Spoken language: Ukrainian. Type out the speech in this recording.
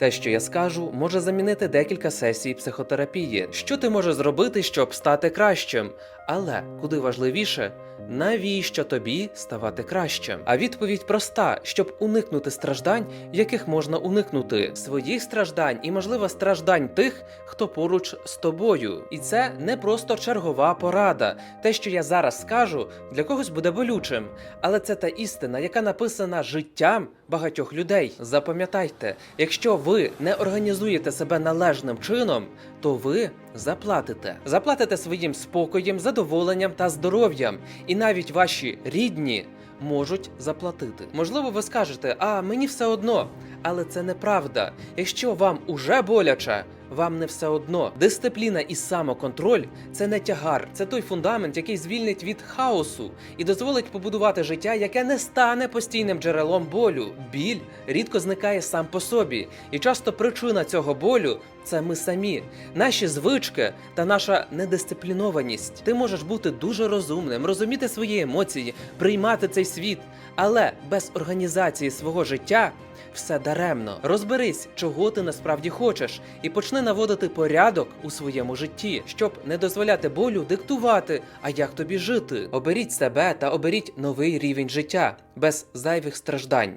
Те, що я скажу, може замінити декілька сесій психотерапії. Що ти можеш зробити, щоб стати кращим? Але куди важливіше, навіщо тобі ставати кращим? А відповідь проста: щоб уникнути страждань, яких можна уникнути, своїх страждань і, можливо, страждань тих, хто поруч з тобою. І це не просто чергова порада. Те, що я зараз скажу, для когось буде болючим, але це та істина, яка написана життям багатьох людей. Запам'ятайте, якщо ви не організуєте себе належним чином, то ви заплатите. Заплатите своїм спокоєм, задоволенням та здоров'ям, і навіть ваші рідні можуть заплатити. Можливо, ви скажете, а мені все одно. Але це неправда. Якщо вам уже боляче, вам не все одно. Дисципліна і самоконтроль це не тягар, це той фундамент, який звільнить від хаосу і дозволить побудувати життя, яке не стане постійним джерелом болю. Біль рідко зникає сам по собі, і часто причина цього болю це ми самі, наші звички та наша недисциплінованість. Ти можеш бути дуже розумним, розуміти свої емоції, приймати цей світ, але без організації свого життя. Все даремно. Розберись, чого ти насправді хочеш, і почни наводити порядок у своєму житті, щоб не дозволяти болю диктувати, а як тобі жити. Оберіть себе та оберіть новий рівень життя без зайвих страждань.